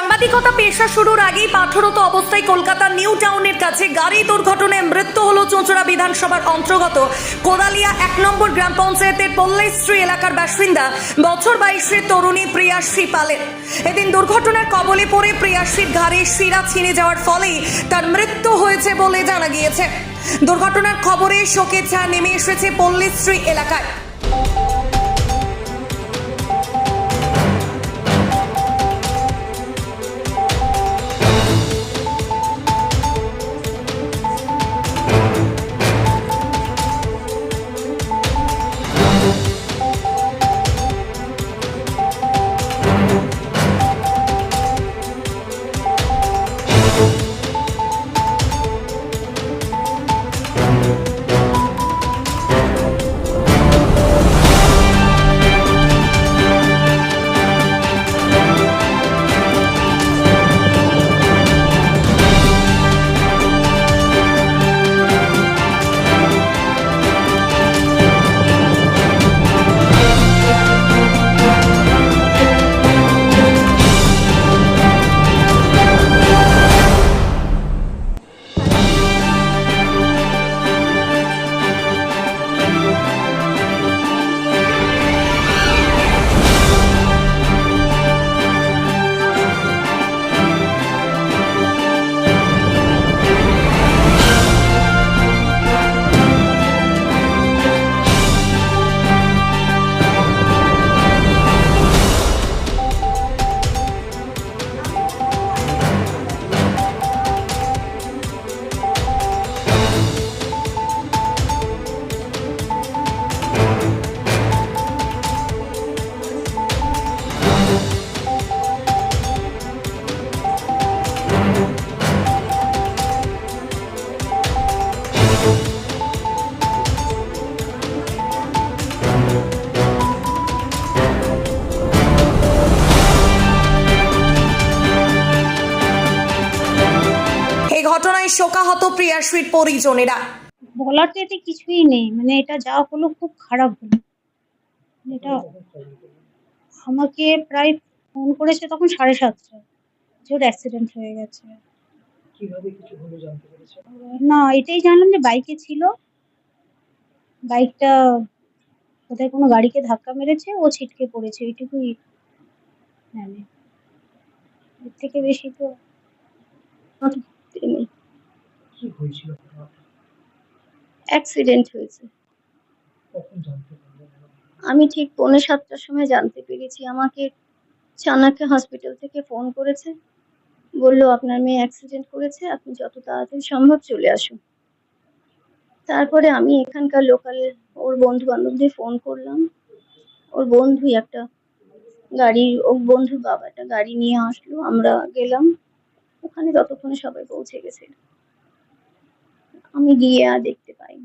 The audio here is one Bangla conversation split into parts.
সাংবাদিকতা পেশা শুরুর আগেই পাথরত অবস্থায় কলকাতার নিউ টাউনের কাছে গাড়ি দুর্ঘটনায় মৃত্যু হল চুঁচুড়া বিধানসভার অন্তর্গত। কোদালিয়া এক নম্বর গ্রাম পঞ্চায়েতের পল্লেশ্রী এলাকার বাসিন্দা, বছর বাইশের তরুণী প্রিয়াশ্রী পালের এদিন দুর্ঘটনার কবলে পড়ে প্রিয়াশ্রীর ঘাড়ে শিরা ছিঁড়ে যাওয়ার ফলেই তার মৃত্যু হয়েছে বলে জানা গিয়েছে। দুর্ঘটনার খবরে শোকের ছায়া নেমে এসেছে পল্লীশ্রী এলাকায়। ঘটনায় শোকাহত প্রিয়াশ্রীর পরিজনেরা। বলার তো এতে কিছুই নেই। মানে এটা যা হলো খুব খারাপ হলো। এটা আমাকে প্রায় ফোন করেছে তখন সাড়ে সাতটা যে ওর অ্যাক্সিডেন্ট হয়ে গেছে। কীভাবে কিছু হলো জানতে পেরেছেন না এটাই জানলাম যে বাইকে ছিল। বাইকটা কোথায় কোনো গাড়িকে ধাক্কা মেরেছে ও ছিটকে পড়েছে। এইটুকুই জানি। এর থেকে বেশি তো আমার জানতে নেই কি হয়েছিল? অ্যাক্সিডেন্ট হয়েছে। কখন জানতে পারলেন আমি ঠিক পৌনে সাতটার সময় জানতে পেরেছি। আমাকে চাণক্য হসপিটাল থেকে ফোন করেছে। বলল আপনার মেয়ে অ্যাক্সিডেন্ট করেছে আপনি যত তাড়াতাড়ি সম্ভব চলে আসুন। তারপরে আমি এখানকার লোকাল ওর বন্ধু বান্ধবদের ফোন করলাম। ওর বন্ধুই একটা গাড়ি ও বন্ধুর বাবা একটা গাড়ি নিয়ে আসলো। আমরা গেলাম। ওখানে ততক্ষণে সবাই পৌঁছে গেছিল আমি গিয়ে আর দেখতে কি?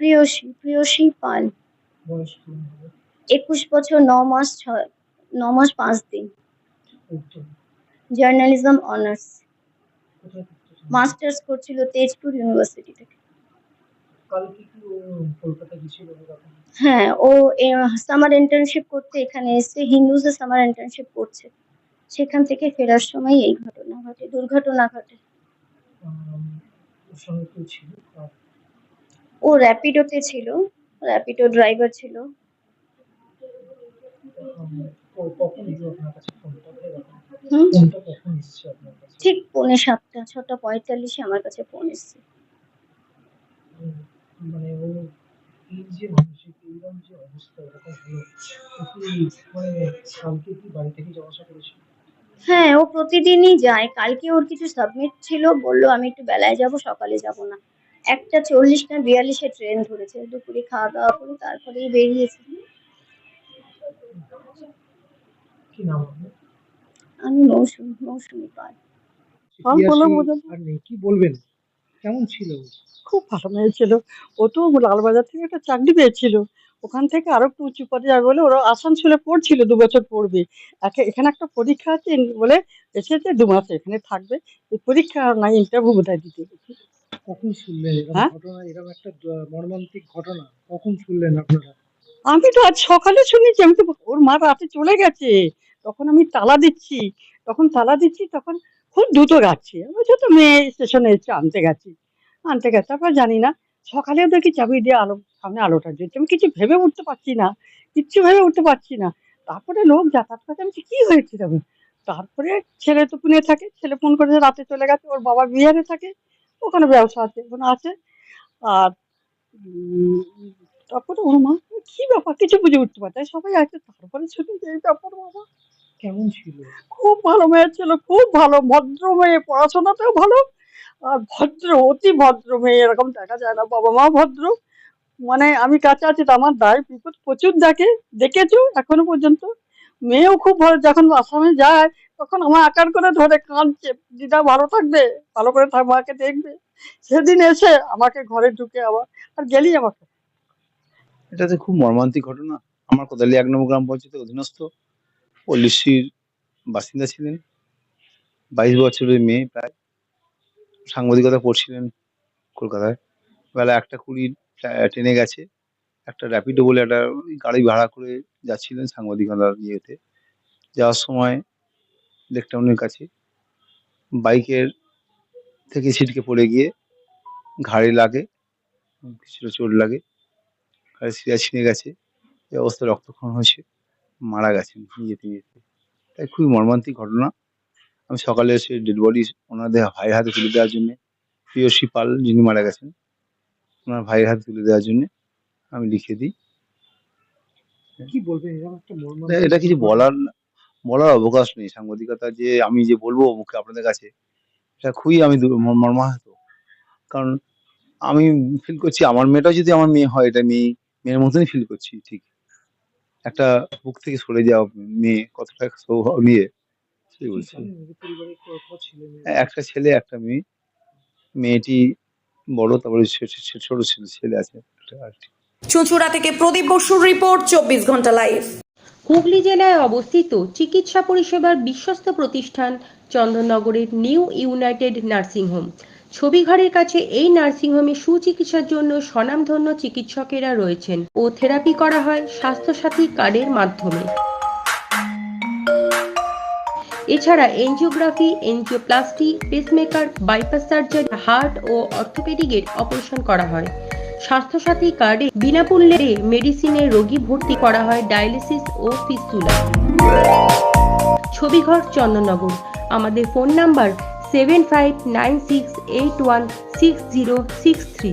প্রিয়সী প্রিয়সী পাল। একুশ বছর ন মাস ছয় ন মাস পাঁচ দিন। Journalism honours? মাস্টার্স করছিল তেজপুর ইউনিভার্সিটি থেকে। হ্যাঁ ও সামার ইন্টার্নশিপ করতে এখানে এসে হিন্দুজে সামার ইন্টার্নশিপ করছে। সেখান থেকে ফেরার সময় এই ঘটনা ঘটে দুর্ঘটনা ঘটে। কেউ ছিল ও র্যাপিডোতে ছিল র্যাপিডো ড্রাইভার ছিল। ঠিক পৌনে সাতটা ছটা পঁয়তাল্লিশে আমার কাছে ফোন এসছে। মানে ও এই যে মানসিক এইরকম যে অবস্থা এরকম হলো মানে কালকে কি বাড়ি থেকে যাওয়া আসা করেছিল? হ্যাঁ ও প্রতিদিনই যায়। কালকে ওর কিছু সাবমিট ছিল বলল আমি একটু বেলায় যাব সকালে যাব না। একটা চল্লিশ না বিয়াল্লিশে ট্রেন ধরেছে। দুপুরে খাওয়া দাওয়া করে তারপরেই বেরিয়েছে। কি নাম আপনার আমি মৌসুমি মৌসুমি পাল। সব কি বলবেন? কেমন ছিল খুব ভালো মেয়ে ছিল ও তো লালবাজার থেকে একটা চাকরি পেয়েছিল। ওখান থেকে আরও একটু উঁচু পদে যাবে বলে ওরা আসানসোলে পড়ছিল দু বছর পড়বে। এখানে একটা পরীক্ষা আছে বলে এসেছে দু মাস এখানে থাকবে। এই পরীক্ষা না ইন্টারভিউ বোধহয় দিতে। কখন শুনলেন হ্যাঁ? ঘটনা এরকম একটা মর্মান্তিক ঘটনা? কখন শুনলেন আপনারা? আমি তো আজ সকালে শুনেছি আমি তো ওর মা রাতে চলে গেছে। তখন আমি তালা দিচ্ছি। তখন তালা দিচ্ছি তখন খুব দ্রুত গাচ্ছে আমি তো মেয়ে স্টেশনে এসে আনতে গেছি। আনতে গেছে তারপর জানি না। সকালেও দেখি চাবি দিয়ে আলো সামনে আলোটা জ্বলছে আমি কিছু ভেবে উঠতে পারছি না কিচ্ছু ভেবে উঠতে পারছি না। তারপরে লোক যাতায়াত করছে আমি কি হয়েছে তখন তারপরে ছেলে তো পুনে থাকে ছেলে ফোন করেছে রাতে চলে গেছে ওর বাবা বিহারে থাকে ওখানে ব্যবসা আছে ওখানে আছে। আর তারপরে ওর মা কি ব্যাপার? কিছু বুঝে উঠতে পারছে। সবাই আছে তারপরে শুনি যে ব্যাপার বাবা কেমন ছিল? খুব ভালো মেয়ে ছিল খুব ভালো ভদ্র মেয়ে পড়াশোনাতেও ভালো আর ভদ্র অতি ভদ্র মেয়ে এরকম দেখা যায় না বাবা মা ভদ্র। মানে আমি কাছে আছি আমার দায় বিপদ প্রচুর দেখে, দেখেছ এখনও পর্যন্ত? মেয়েও খুব ভালো যখন আসামে যায়, তখন আমার আকার করে ধরে, কাঁদছে, দিদা, ভালো থাকবে, ভালো করে মাকে দেখবে। সেদিন এসে আমাকে ঘরে ঢুকে আবার, আর গেলি আমাকে। এটা তো খুব মর্মান্তিক ঘটনা। আমার কোদালি এক নম্বর গ্রাম পঞ্চায়েতের অধীনস্থ। পল্লীশ্রীর বাসিন্দা ছিলেন, বাইশ বছরের মেয়ে প্রায়। সাংবাদিকতা পড়ছিলেন কলকাতায়। বেলা একটা কুড়ি ট্রেনে গেছে। একটা র্যাপিডো বলে একটা গাড়ি ভাড়া করে যাচ্ছিলেন সাংবাদিকতার ইয়েতে। যাওয়ার সময় লেকটাউনের কাছে বাইকের থেকে ছিটকে পড়ে গিয়ে ঘাড়ে লাগে, কিছুটা চোট লাগে। ঘাড়ে শিরা ছিঁড়ে গেছে এই অবস্থায় রক্তক্ষরণ হয়েছে, মারা গেছেন নিজেতে নিজেতে তাই খুবই মর্মান্তিক ঘটনা। আমি সকালে এসে ডেড বডি ওনাদের ভাইয়ের হাতে তুলে দেওয়ার জন্য প্রিয়সী পাল যিনি মারা গেছেন ওনার ভাইয়ের হাতে তুলে দেওয়ার জন্য আমি লিখে দিই। এটা- কিছু বলার বলার অবকাশ নেই। সাংবাদিকতা যে আমি যে বলব মুখে আপনাদের কাছে এটা খুবই আমি মর্মাহত। কারণ আমি ফিল করছি আমার মেয়েটাও যদি আমার মেয়ে হয় এটা মেয়ে মেয়ের মতনই ফিল করছি ঠিক। একটা বুক থেকে সরে যাওয়া মেয়ে কতটা সৌভাগ্য নিয়ে সেই বলছি? একটা ছেলে একটা মেয়ে। মেয়েটি বড় তারপরে ছোট ছেলে ছেলে আছে। চুঁচুড়া থেকে প্রদীপ বসুর রিপোর্ট চব্বিশ ঘণ্টা লাইভ। হুগলি জেলায় অবস্থিত চিকিৎসা পরিষেবার বিশ্বস্ত প্রতিষ্ঠান চন্দননগরের নিউ ইউনাইটেড নার্সিং হোম। ছবিঘরের কাছে এই নার্সিংহোমে সুচিকিৎসার জন্য স্বনামধন্য চিকিৎসকেরা রয়েছেন ও থেরাপি করা হয় স্বাস্থ্যসাথী কার্ডের মাধ্যমে। এছাড়া angiography, angioplasty pacemaker bypass surgery heart ও অর্থোপেডিকের অপারেশন করা হয়। স্বাস্থ্যসাথী কার্ডে বিনামূল্যে মেডিসিনে রোগী ভর্তি করা হয় ডায়ালিসিস ও ফিস্তুলা ছবিঘর চন্দননগর। আমাদের phone number seven five nine six eight one six zero six three